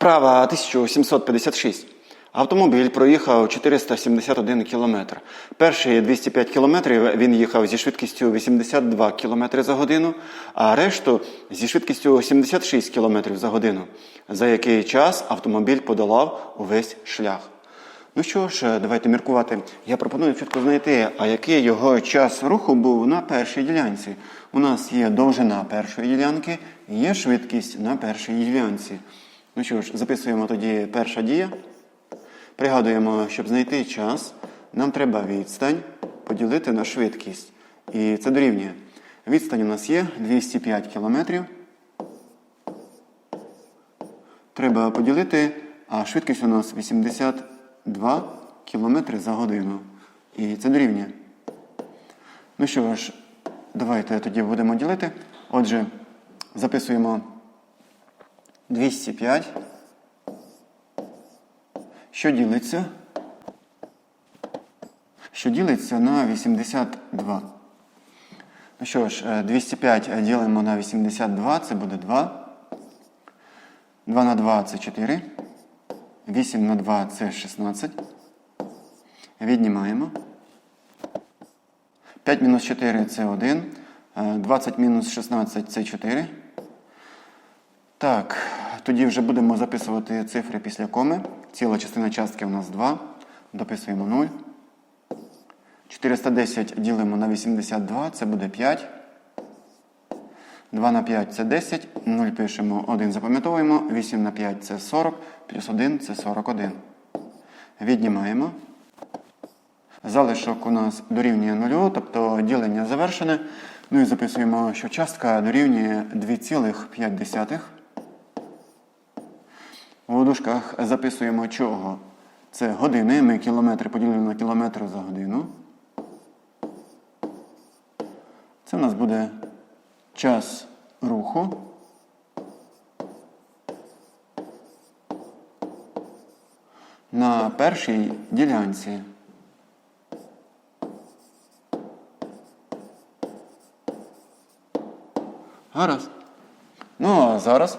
Вправа 1756. Автомобіль проїхав 471 кілометр. Перші 205 кілометрів він їхав зі швидкістю 82 кілометри за годину, а решту зі швидкістю 76 кілометрів за годину, за який час автомобіль подолав увесь шлях. Ну що ж, давайте міркувати. Я пропоную чітко знайти, а який його час руху був на першій ділянці. У нас є довжина першої ділянки, є швидкість на першій ділянці. Ну що ж, записуємо тоді перша дія. Пригадуємо, щоб знайти час, нам треба відстань поділити на швидкість. І це дорівнює. Відстань у нас є 205 кілометрів. Треба поділити, а швидкість у нас 82 кілометри за годину. І це дорівнює. Ну що ж, давайте тоді будемо ділити. Отже, записуємо 205. Що ділиться? Що ділиться на 82. Ну що ж, е, 205 ділимо на 82, це буде 2. 2 на 2 це 4. 8 на 2 це 16. Віднімаємо. 5 мінус 4 це 1. Е, 20 мінус 16 це 4. Так, тоді вже будемо записувати цифри після коми. Ціла частина частки у нас 2. Дописуємо 0. 410 ділимо на 82, це буде 5. 2 на 5 це 10. 0 пишемо, 1 запам'ятовуємо. 8 на 5 це 40, плюс 1 це 41. Віднімаємо. Залишок у нас дорівнює 0, тобто ділення завершене. Ну і записуємо, що частка дорівнює 2,5. У дужках записуємо чого? Це години. Ми кілометри поділили на кілометри за годину. Це у нас буде час руху. На першій ділянці. Гаразд. Ну, а зараз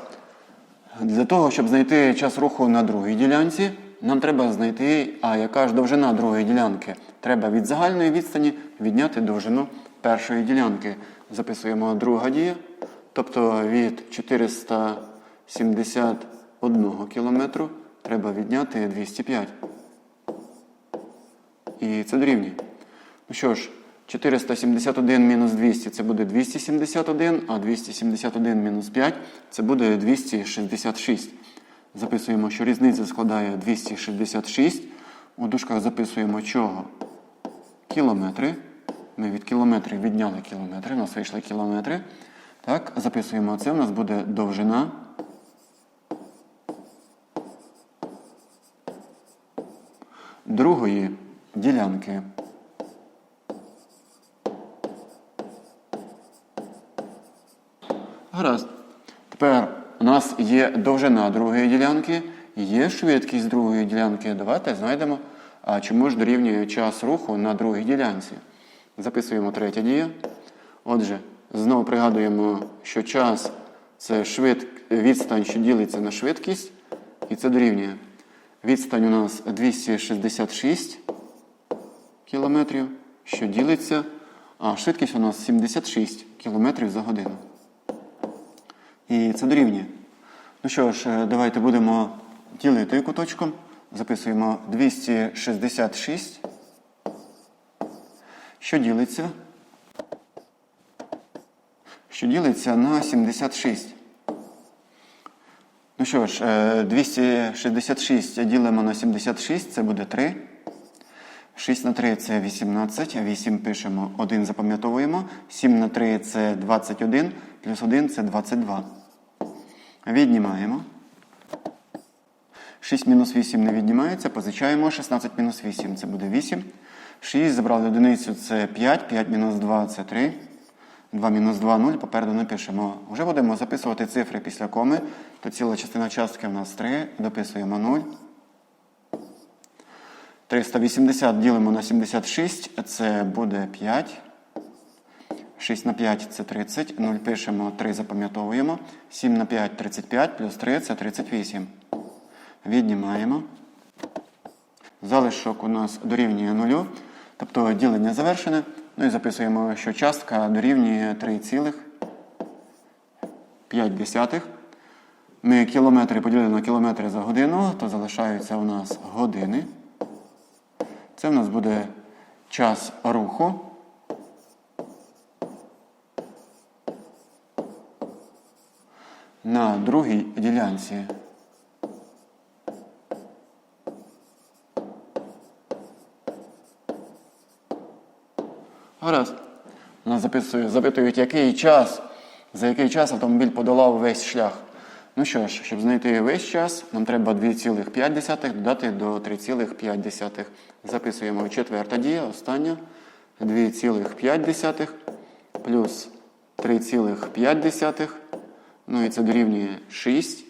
для того, щоб знайти час руху на другій ділянці, нам треба знайти, а яка ж довжина другої ділянки. Треба від загальної відстані відняти довжину першої ділянки. Записуємо друга дія, тобто від 471 кілометру треба відняти 205. І це дорівнює. Ну що ж, 471 мінус 200 це буде 271, а 271 мінус 5 це буде 266. Записуємо, що різниця складає 266. У дужках записуємо чого? Кілометри. Ми від кілометрів відняли кілометри, у нас вийшли кілометри. Так, записуємо це. У нас буде довжина. Другої ділянки. Гаразд. Тепер у нас є довжина другої ділянки, є швидкість другої ділянки. Давайте знайдемо, а чому ж дорівнює час руху на другій ділянці. Записуємо третя дія. Отже, знову пригадуємо, що час це швид... відстань, що ділиться на швидкість, і це дорівнює. Відстань у нас 266 кілометрів, що ділиться, а швидкість у нас 76 кілометрів за годину. І це дорівнює. Ну що ж, е, давайте будемо ділити куточком. Записуємо 266. Що ділиться? Що ділиться на 76. Ну що ж, е, 266 ділимо на 76, це буде 3. 6 на 3 це 18, 8 пишемо, 1 запам'ятовуємо. 7 на 3 це 21, плюс 1 це 22. Віднімаємо. 6 мінус 8 не віднімається, позичаємо 16 мінус 8 це буде 8. 6 забрали одиницю це 5, 5 мінус 2 це 3. 2 мінус 2 0, попереду не пишемо. Вже будемо записувати цифри після коми, то ціла частина частки в нас 3, дописуємо 0. 380 ділимо на 76, це буде 5. 6 на 5 це 30. 0 пишемо, 3 запам'ятовуємо. 7 на 5 35, плюс 3 це 38. Віднімаємо. Залишок у нас дорівнює нулю, тобто ділення завершене. Ну і записуємо, що частка дорівнює 3,5. Ми кілометри поділили на кілометри за годину, то залишаються у нас години. Це в нас буде час руху. На другій ділянці Гаразд. Нас записує, запитують, який час, за який час автомобіль подолав весь шлях. Ну що ж, щоб знайти весь час, нам треба 2,5 додати до 3,5. Записуємо четверта дія, остання. 2,5 плюс 3,5. Ну і це дорівнює 6.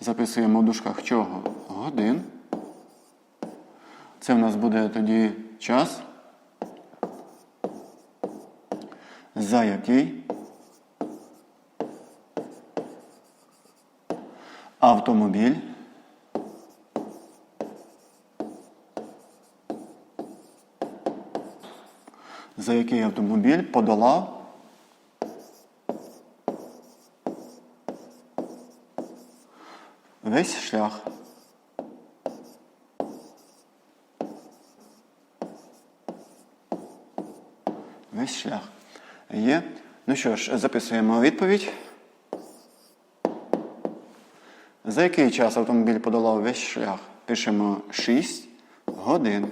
Записуємо в дужках чого? Годин. Це в нас буде тоді час. За який автомобіль за який автомобіль подолав весь шлях. Весь шлях. Є. Ну що ж, записуємо відповідь. За який час автомобіль подолав весь шлях? Пишемо 6 годин.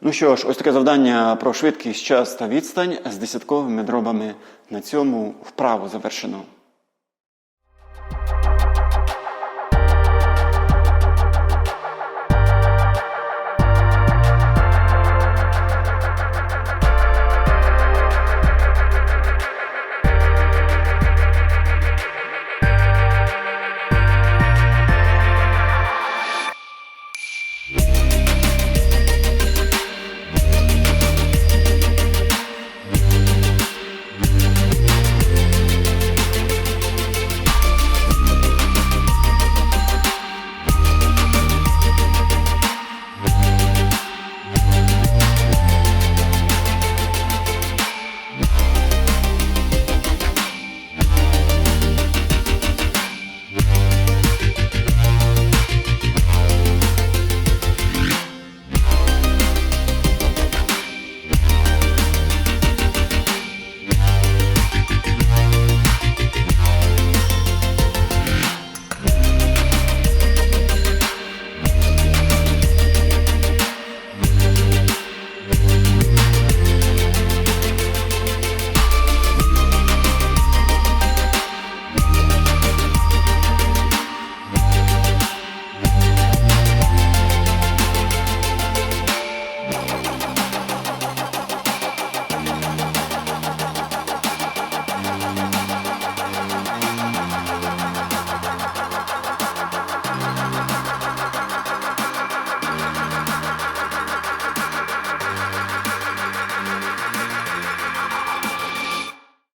Ну що ж, ось таке завдання про швидкість, час та відстань з десятковими дробами. На цьому вправу завершено.